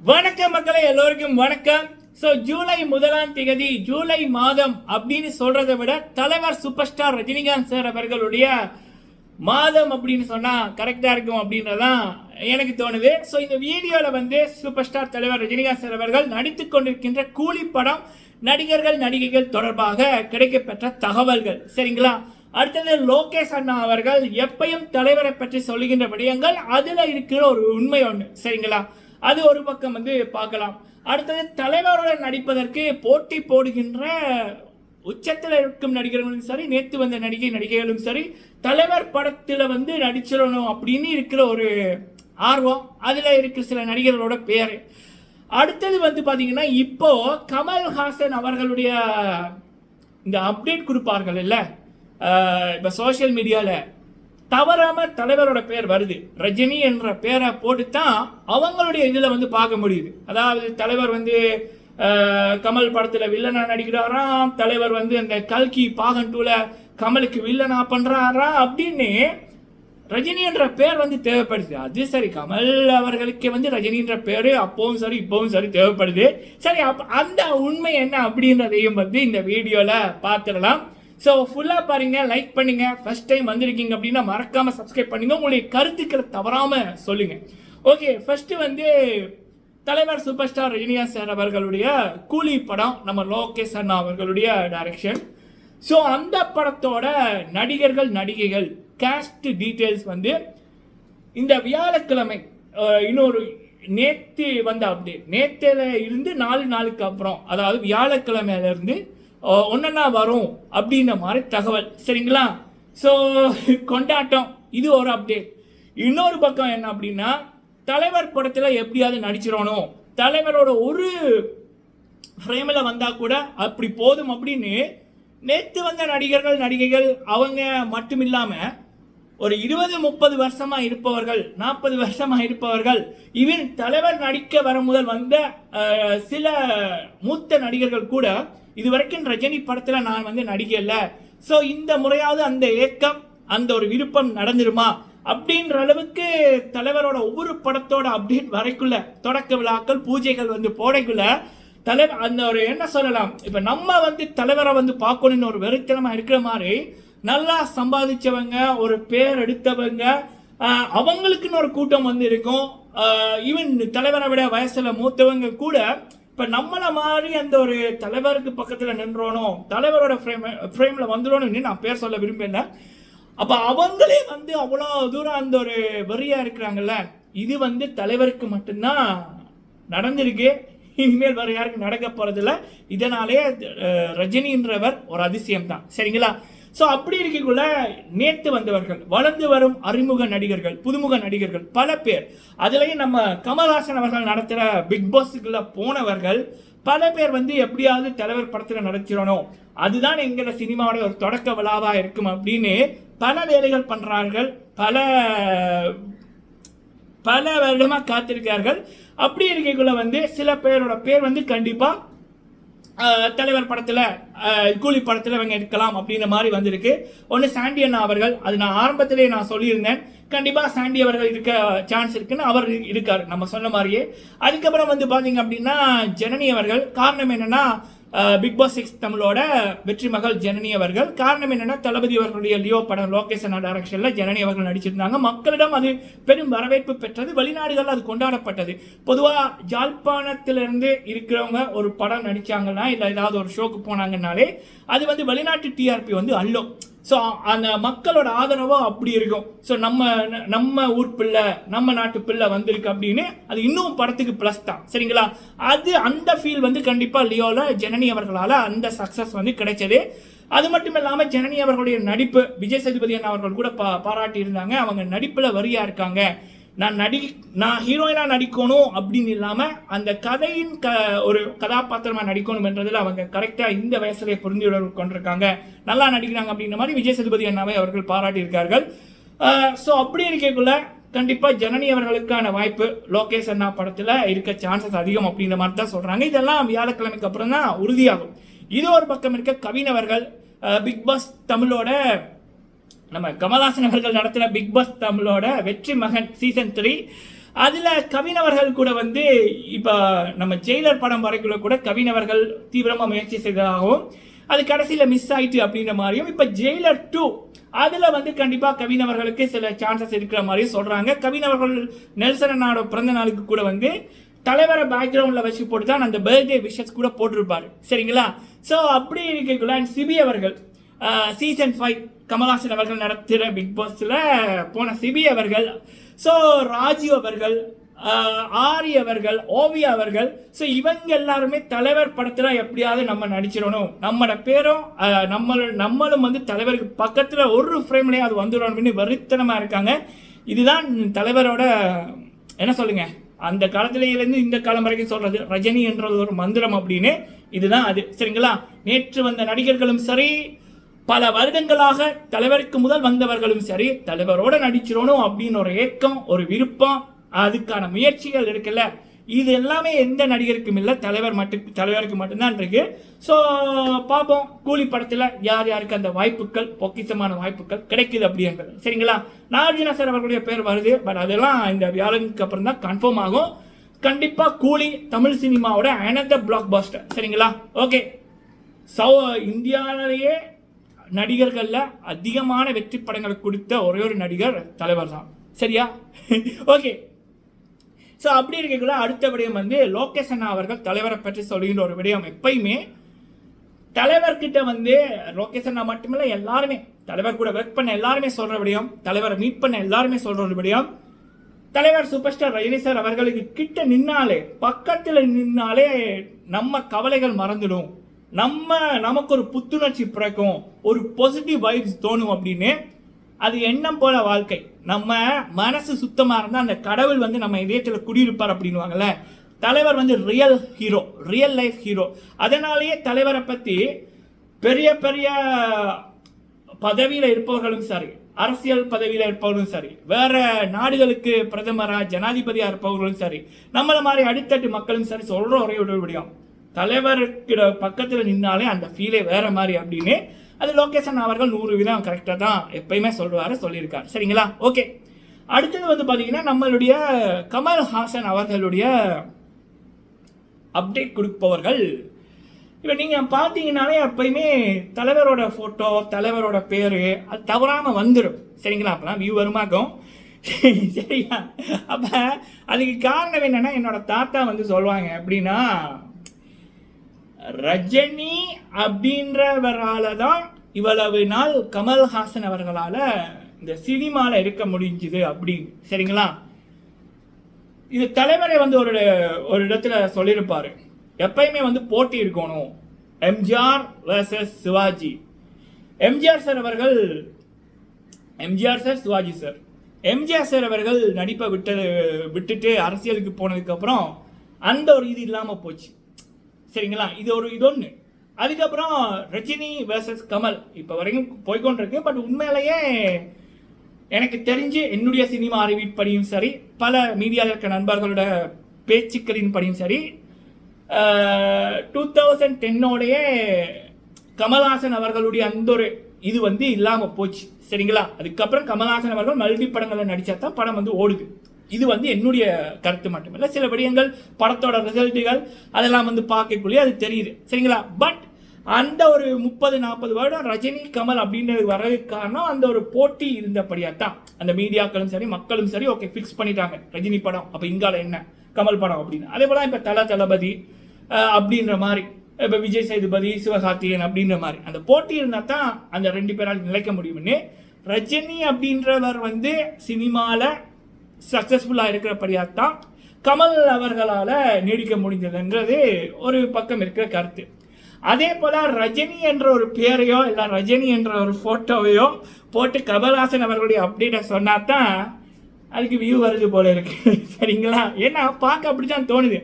வணக்கம் மக்களே எல்லோருக்கும் வணக்கம். ஸோ ஜூலை முதலாம் திகதி ஜூலை மாதம் அப்படின்னு சொல்றதை விட தலைவர் சூப்பர் ஸ்டார் ரஜினிகாந்த் சார் அவர்களுடைய மாதம் அப்படின்னு சொன்னா கரெக்டா இருக்கும் அப்படின்றதான் எனக்கு தோணுது. ஸோ இந்த வீடியோல வந்து சூப்பர் ஸ்டார் தலைவர் ரஜினிகாந்த் சார் அவர்கள் நடித்து கொண்டிருக்கின்ற கூலி படம் நடிகர்கள் நடிகைகள் தொடர்பாக கிடைக்கப்பெற்ற தகவல்கள். சரிங்களா? அடுத்தது லோகேஷ் அண்ணா அவர்கள் எப்பயும் தலைவரை பற்றி சொல்லுகின்ற விடயங்கள் அதில் இருக்கிற ஒரு உண்மை ஒன்று சரிங்களா? அது ஒரு பக்கம் வந்து பார்க்கலாம். அடுத்தது தலைவரோட நடிப்பதற்கு போட்டி போடுகின்ற உச்சத்தில் இருக்கும் நடிகர்களும் சரி நேற்று வந்த நடிகை நடிகைகளும் சரி தலைவர் படத்தில் வந்து நடிச்சிடணும் அப்படின்னு இருக்கிற ஒரு ஆர்வம் அதில் இருக்கிற சில நடிகர்களோட பேர். அடுத்தது வந்து பார்த்தீங்கன்னா இப்போ கமல்ஹாசன் அவர்களுடைய இந்த அப்டேட் கொடுப்பார்கள் இல்லை? இப்போ சோஷியல் மீடியாவில் தவறாம தலைவரோட பேர் வருது. ரஜினி என்ற பேரை போட்டு தான் அவங்களுடைய இதில் வந்து பார்க்க முடியுது. அதாவது தலைவர் வந்து கமல் படத்தில் வில்லனா நடிக்கிறாராம். தலைவர் வந்து அந்த கல்கி பாகன் டூல கமலுக்கு வில்லனா பண்றாரா அப்படின்னு ரஜினி என்ற பேர் வந்து தேவைப்படுது. அது சரி கமல் அவர்களுக்கு வந்து ரஜினின்ற பேரு அப்பவும் சரி இப்பவும் சரி தேவைப்படுது. சரி அப்ப அந்த உண்மை என்ன அப்படின்றதையும் வந்து இந்த வீடியோல பார்த்துடலாம். ஸோ ஃபுல்லாக பாருங்க லைக் பண்ணுங்க. ஃபர்ஸ்ட் டைம் வந்திருக்கீங்க அப்படின்னா மறக்காமல் சப்ஸ்கிரைப் பண்ணுங்க. உங்களுடைய கருத்துக்களை தவறாமல் சொல்லுங்க. ஓகே ஃபர்ஸ்ட் வந்து தலைவர் சூப்பர் ஸ்டார் ரஜினியா சார் அவர்களுடைய கூலி படம் நம்ம லோகேஷ் அண்ணா அவர்களுடைய டைரக்ஷன் ஸோ அந்த படத்தோட நடிகர்கள் நடிகைகள் கேஸ்ட் டீட்டெயில்ஸ் வந்து இந்த வியாழக்கிழமை இன்னொரு நேற்று வந்த அப்டேட் நேற்றுல இருந்து நாலு நாளுக்கு அப்புறம் அதாவது வியாழக்கிழமையிலேருந்து இருந்து வரும் அப்படின்ற மாதிரி தகவல். சரிங்களா? ஸோ கொண்டாட்டம். இது ஒரு அப்டேட் இன்னொரு பக்கம் என்ன அப்படின்னா தலைவர் படத்தில் எப்படியாவது நடிச்சிடணும். தலைவரோட ஒரு ஃப்ரேமில் வந்தால் கூட அப்படி போதும் அப்படின்னு நேற்று வந்த நடிகர்கள் நடிகைகள் அவங்க மட்டும் இல்லாமல் ஒரு இருபது முப்பது வருஷமாக இருப்பவர்கள் நாற்பது வருஷமாக இருப்பவர்கள் இவன் தலைவர் நடிக்க வர முதல் வந்த சில மூத்த நடிகர்கள் கூட இது வரைக்கும் ரஜினி படத்தில் நான் வந்து நடிக்கலை. ஸோ இந்த முறையாவது அந்த ஏக்கம் அந்த ஒரு விருப்பம் நடந்துருமா? அப்படின்ற அளவுக்கு தலைவரோட ஒவ்வொரு படத்தோட அப்டேட் வரைக்குள்ள தொடக்க விழாக்கள் பூஜைகள் வந்து போடைக்குள்ள தலைவர் அந்த ஒரு என்ன சொல்லலாம்? இப்போ நம்ம வந்து தலைவரை வந்து பார்க்கணும்னு ஒரு வெறுத்தனமாக இருக்கிற மாதிரி நல்லா சம்பாதிச்சவங்க ஒரு பேர் எடுத்தவங்க அவங்களுக்குன்னு ஒரு கூட்டம் வந்து இருக்கும். ஈவன் தலைவரை விட வயசில் மூத்தவங்க கூட இப்போ நம்மளை மாதிரி அந்த ஒரு தலைவருக்கு பக்கத்தில் நின்றோனோ தலைவரோட ஃப்ரேம் ஃப்ரேமில் வந்துடணும்னு நான் பேர் சொல்ல விரும்பல. அப்போ அவங்களே வந்து அவ்வளோ தூரம் அந்த ஒரு வெறியாக இருக்கிறாங்கல்ல இது வந்து தலைவருக்கு மட்டும்தான் நடந்திருக்கு. இனிமேல் வேறு யாருக்கும் நடக்க போகிறதில்ல இதனாலே ரஜினின்றவர் ஒரு அதிசயம் தான் சரிங்களா? ஸோ அப்படி இருக்கக்குள்ள நேத்து வந்தவர்கள் வளர்ந்து வரும் அறிமுக நடிகர்கள் புதுமுக நடிகர்கள் பல பேர். அதுலேயும் நம்ம கமல்ஹாசன் அவர்கள் நடத்துகிற பிக் பாஸுக்குள்ள போனவர்கள் பல பேர் வந்து எப்படியாவது தலைவர் படத்தில் நடிச்சிடணும். அதுதான் எங்களோட சினிமாவோட ஒரு தொடக்க விழாவாக இருக்கும் அப்படின்னு பல வேலைகள் பண்ணுறார்கள் பல பல வருடமாக காத்திருக்கார்கள் அப்படி இருக்கக்குள்ள வந்து சில பேரோட பேர் வந்து கண்டிப்பாக தலைவர் படத்தில் கூலி படத்தில் இவங்க எடுக்கலாம் அப்படின்ற மாதிரி வந்திருக்கு. ஒன்று சாண்டி அண்ணா அவர்கள் அது நான் ஆரம்பத்திலே நான் சொல்லியிருந்தேன். கண்டிப்பாக சாண்டி அவர்கள் இருக்க சான்ஸ் இருக்குன்னு அவர் இருக்கார் நம்ம சொன்ன மாதிரியே. அதுக்கப்புறம் வந்து பார்த்தீங்க அப்படின்னா ஜனனி அவர்கள். காரணம் என்னன்னா பிக் பாஸ் சிக்ஸ் தமிழோட வெற்றி மகள் ஜனனி அவர்கள். காரணம் என்னன்னா தளபதி அவர்களுடைய லியோ படம் லோகேஷன் டைரக்ஷனில் ஜனனி அவர்கள் நடிச்சிருந்தாங்க. மக்களிடம் அது பெரும் வரவேற்பு பெற்றது. வெளிநாடுகளில் அது கொண்டாடப்பட்டது. பொதுவாக ஜாழ்ப்பாணத்திலிருந்து இருக்கிறவங்க ஒரு படம் நடித்தாங்கன்னா இல்லை ஏதாவது ஒரு ஷோக்கு போனாங்கன்னாலே அது வந்து வெளிநாட்டு டிஆர்பி வந்து அல்லும் ஸோ அந்த மக்களோட ஆதரவும் அப்படி இருக்கும். ஸோ நம்ம நம்ம ஊர் பிள்ளை நம்ம நாட்டு பிள்ளை வந்திருக்கு அப்படின்னு அது இன்னும் படத்துக்கு ப்ளஸ் தான். சரிங்களா? அது அந்த ஃபீல் வந்து கண்டிப்பாக லியோவில் ஜனனி அவர்களால் அந்த சக்ஸஸ் வந்து கிடைச்சது. அது மட்டும் இல்லாமல் ஜனனி அவர்களுடைய நடிப்பு விஜய் சேதுபதி அவர்கள் கூட பா பாராட்டி இருந்தாங்க அவங்க நடிப்பில் வரியா இருக்காங்க. நான் நடி நான் ஹீரோயினாக நடிக்கணும் அப்படின்னு இல்லாமல் அந்த கதையின் க ஒரு கதாபாத்திரமாக நடிக்கணும்ன்றதில் அவங்க கரெக்டாக இந்த வயசுல புரிந்துணர்வு கொண்டிருக்காங்க. நல்லா நடிக்கிறாங்க அப்படின்ற மாதிரி விஜய் சேதுபதி அண்ணாவை அவர்கள் பாராட்டியிருக்கார்கள். ஸோ அப்படி இருக்கக்குள்ள கண்டிப்பாக ஜனனி அவர்களுக்கான வாய்ப்பு லோகேஷ் அண்ணா படத்தில் இருக்க சான்சஸ் அதிகம் அப்படின்ற மாதிரி தான் சொல்கிறாங்க இதெல்லாம் வியாழக்கிழமைக்கு அப்புறம் தான் உறுதியாகும். இது ஒரு பக்கம் இருக்க கவின் அவர்கள் பிக் பாஸ் தமிழோட நம்ம கமல்ஹாசன் அவர்கள் நடத்தின பிக் பாஸ் தமிழோட வெற்றி மகன் சீசன் த்ரீ அதில் கவினவர்கள் கூட வந்து இப்போ நம்ம ஜெயிலர் படம் வரைக்குள்ள கூட கவினவர்கள் தீவிரமாக முயற்சி செய்ததாகவும் அது கடைசியில் மிஸ் ஆயிட்டு அப்படின்ற மாதிரியும் இப்போ ஜெயிலர் டூ அதில் வந்து கண்டிப்பாக கவினவர்களுக்கு சில சான்சஸ் இருக்கிற மாதிரியும் சொல்கிறாங்க கவினவர்கள் அவர்கள் பிறந்த நாளுக்கு கூட வந்து தலைவரை பேக்ரவுண்டில் வச்சு போட்டு தான் அந்த பர்த்டே விஷஸ் கூட போட்டிருப்பாரு. சரிங்களா? ஸோ அப்படி இருக்கக்குள்ள அண்ட் சிபி அவர்கள் சீசன் ஃபைவ் கமல்ஹாசன் அவர்கள் நடத்துகிற பிக் பாஸில் போன சிபி அவர்கள் ஸோ ராஜீவ் அவர்கள் ஆரி அவர்கள் ஓவியா அவர்கள் ஸோ இவங்க எல்லாருமே தலைவர் படத்தில் எப்படியாவது நம்ம நடிச்சிடணும். நம்மளோட பேரும் ஆஹ் நம்ம நம்மளும் வந்து தலைவருக்கு பக்கத்தில் ஒரு ஃப்ரேம்லேயே அது வந்துடணும்னு வருத்தனமாக இருக்காங்க. இதுதான் தலைவரோட என்ன சொல்லுங்க? அந்த காலத்திலேருந்து இந்த காலம் வரைக்கும் சொல்றது. ரஜினி என்றது ஒரு மந்திரம் அப்படின்னு. இதுதான் அது. சரிங்களா? நேற்று வந்த நடிகர்களும் சரி பல வருடங்களாக தலைவருக்கு முதல் வந்தவர்களும் சரி தலைவரோட நடிச்சிடணும் அப்படின்னு ஒரு ஏக்கம் ஒரு விருப்பம் அதுக்கான முயற்சிகள் இருக்குல்ல. இது எல்லாமே எந்த நடிகருக்கும் இல்லை தலைவர் மட்டும் தலைவருக்கு மட்டும்தான் இருக்கு. ஸோ பார்ப்போம். கூலி படத்தில் யார் யாருக்கு அந்த வாய்ப்புகள் பொக்கிசமான வாய்ப்புகள் கிடைக்குது அப்படிங்கிறது. சரிங்களா? நாகார்ஜுனா சார் அவர்களுடைய பேர் வருது. பட் அதெல்லாம் இந்த வியாழனுக்கு அப்புறம் தான் கன்ஃபார்ம் ஆகும். கண்டிப்பாக கூலி தமிழ் சினிமாவோட அனந்த பிளாக் பாஸ்டர் சரிங்களா? ஓகே சௌ இந்தியாவிலேயே நடிகர்களில் அதிகமான வெற்றி படங்களை கொடுத்த ஒரே ஒரு நடிகர் தலைவர் தான். சரியா? ஓகே ஸோ அப்படி இருக்கக்குள்ள அடுத்த விடயம் வந்து லோகேஷ் அண்ணா அவர்கள் தலைவரை பற்றி சொல்லுகின்ற ஒரு விடயம். எப்பயுமே தலைவர்கிட்ட வந்து லோகேஷ் அண்ணா மட்டுமில்ல எல்லாருமே தலைவர் கூட ஒர்க் பண்ண எல்லாருமே சொல்கிற விடயம் தலைவரை மீட் பண்ண எல்லாருமே சொல்கிற ஒரு விடயம். தலைவர் சூப்பர் ஸ்டார் ரஜினி சார் அவர்களுக்கு கிட்ட நின்னாலே பக்கத்தில் நின்னாலே நம்ம கவலைகள் மறந்துடும். நம்ம நமக்கு ஒரு புத்துணர்ச்சி பிறக்கும் ஒரு பாசிட்டிவ் வைப்ஸ் தோணும் அப்படின்னு அது எண்ணம் போல வாழ்க்கை. நம்ம மனசு சுத்தமாக இருந்தால் அந்த கடவுள் வந்து நம்ம இதயத்தில் குடியிருப்பார் அப்படின்னுவாங்கல்ல தலைவர் வந்து real hero real life hero அதனாலேயே தலைவரை பற்றி பெரிய பெரிய பதவியில் இருப்பவர்களும் சரி அரசியல் பதவியில் இருப்பவர்களும் சரி வேற நாடுகளுக்கு பிரதமராக ஜனாதிபதியாக இருப்பவர்களும் சரி நம்மளை மாதிரி அடித்தட்டு மக்களும் சரி சொல்கிற ஒரே ஒரு விடயம். தலைவருக்கு பக்கத்தில் நின்னாலே அந்த ஃபீலே வேறு மாதிரி அப்படின்னு அது லோகேஷன் அவர்கள் நூறு வீதம் கரெக்டாக தான் எப்பயுமே சொல்லுவாரு சொல்லியிருக்காரு. சரிங்களா? ஓகே அடுத்தது வந்து பார்த்தீங்கன்னா நம்மளுடைய கமல் ஹாசன் அவர்களுடைய அப்டேட் கொடுப்பவர்கள். இப்போ நீங்கள் பார்த்தீங்கன்னாலே எப்பயுமே தலைவரோட ஃபோட்டோ தலைவரோட பேர் அது தவறாமல் வந்துடும் சரிங்களா? அப்போலாம் வியூ வருமாக்கும் சரியா? அப்போ அதுக்கு காரணம் என்னென்னா என்னோட தாத்தா வந்து சொல்லுவாங்க எப்படின்னா ரஜினி அப்படின்றவரால தான் இவ்வளவு நாள் கமல்ஹாசன் அவர்களால இந்த சினிமால இருக்க முடிஞ்சுது அப்படின்னு. சரிங்களா? இது தலைவரை வந்து ஒரு ஒரு இடத்துல சொல்லியிருப்பாரு. எப்பயுமே வந்து போட்டி இருக்கணும். MGR versus Sivaji. MGR sir அவர்கள் MGR sir Sivaji sir. MGR sir அவர்கள் நடிப்பை விட்டது விட்டுட்டு அரசியலுக்கு போனதுக்கப்புறம் அந்த ஒரு இது இல்லாமல் போச்சு. சரிங்களா? இது ஒரு இது ஒன்று அதுக்கப்புறம் ரஜினி வர்சஸ் கமல். இப்போ வரைக்கும் போய்கொண்டிருக்கு பட் உண்மையிலேயே எனக்கு தெரிஞ்சு என்னுடைய சினிமா அறிவிப்படியும் சரி பல மீடியாவில் இருக்க நண்பர்களோட பேச்சுக்களின் படியும் சரி டூ தௌசண்ட் டென்னோடைய கமல்ஹாசன் அவர்களுடைய அந்த ஒரு இது வந்து இல்லாமல் போச்சு. சரிங்களா? அதுக்கப்புறம் கமல்ஹாசன் அவர்கள் மல்டி படங்களில் நடித்தா தான் படம் வந்து ஓடுது. இது வந்து என்னுடைய கருத்து மட்டுமல்ல. சில விடயங்கள் படத்தோட ரிசல்ட்டுகள் அதெல்லாம் வந்து பார்க்கக்குள்ளேயே அது தெரியுது. சரிங்களா? பட் அந்த ஒரு முப்பது நாற்பது வருடம் ரஜினி கமல் அப்படின்றது வர்றதுக்கு காரணம் அந்த ஒரு போட்டி இருந்தபடியா தான் அந்த மீடியாக்களும் சரி மக்களும் சரி ஓகே ஃபிக்ஸ் பண்ணிட்டாங்க. ரஜினி படம் அப்போ இங்கால என்ன? கமல் படம் அப்படின்னு. அதே போல இப்போ தல தளபதி அப்படின்ற மாதிரி. இப்போ விஜய் சேதுபதி சிவகார்த்திகேயன் அப்படின்ற மாதிரி. அந்த போட்டி இருந்தால் தான் அந்த ரெண்டு பேரால் நிலைக்க முடியும்னு. ரஜினி அப்படின்றவர் வந்து சினிமாவில் சக்ஸஸ்ஃபுல்லாக இருக்கிறபடியாக தான் கமல் அவர்களால் நீடிக்க முடிஞ்சதுங்கிறது ஒரு பக்கம் இருக்கிற கருத்து. அதே போல் ரஜினி என்ற ஒரு பேரையோ இல்லை ரஜினி என்ற ஒரு ஃபோட்டோவையோ போட்டு கமல்ஹாசன் அவர்களுடைய அப்டேட்டை சொன்னா தான் அதுக்கு வியூ வருது போல இருக்கு. சரிங்களா? ஏன்னா பார்க்க அப்படிதான் தோணுது.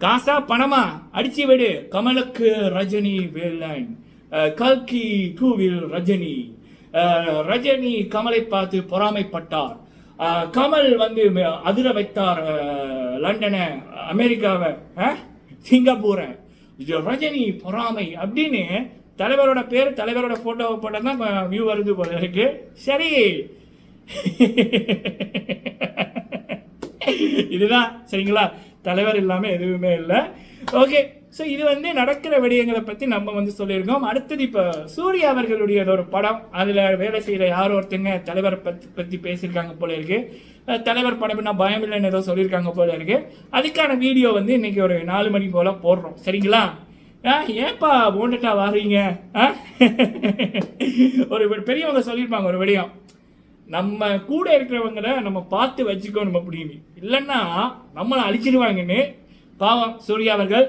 காசா பணமா? அடிச்சு விடு. கமலுக்கு ரஜினி வேலன் கல்கி கல்கி டூவில் ரஜினி. ரஜினி கமலை பார்த்து பொறாமைப்பட்டார். கமல் வந்து அதிர வைத்தார் லண்டனை அமெரிக்காவை சிங்கப்பூரை. ரஜினி பொறாமை அப்படின்னு தலைவரோட பேர் தலைவரோட போட்டோவை போட்டால் தான் வியூ வருது போல இருக்கு. சரி. இதுதான் சரிங்களா? தலைவர் இல்லாமல் எதுவுமே இல்லை. ஓகே ஸோ இது வந்து நடக்கிற விடயங்களை பற்றி நம்ம வந்து சொல்லியிருக்கோம். அடுத்தது இப்போ சூர்யா அவர்களுடைய ஒரு படம். அதில் வேலை செய்கிற யாரோ ஒருத்தங்க தலைவரை பற்றி பற்றி பேசியிருக்காங்க போல இருக்கு. தலைவர் படம்னா பயம் இல்லைன்னு ஏதோ சொல்லியிருக்காங்க போல இருக்கு. அதுக்கான வீடியோ வந்து இன்னைக்கு ஒரு நாலு மணி போல் போடுறோம். சரிங்களா? ஆ ஏப்பா போண்டுட்டா வாரீங்க? ஆ ஒரு பெரியவங்க சொல்லியிருப்பாங்க ஒரு விடயம். நம்ம கூட இருக்கிறவங்கள நம்ம பார்த்து வச்சுக்கணும் அப்படின்னு. இல்லைன்னா நம்மளை அழிச்சிடுவாங்கன்னு பாவம் சூர்யா அவர்கள்.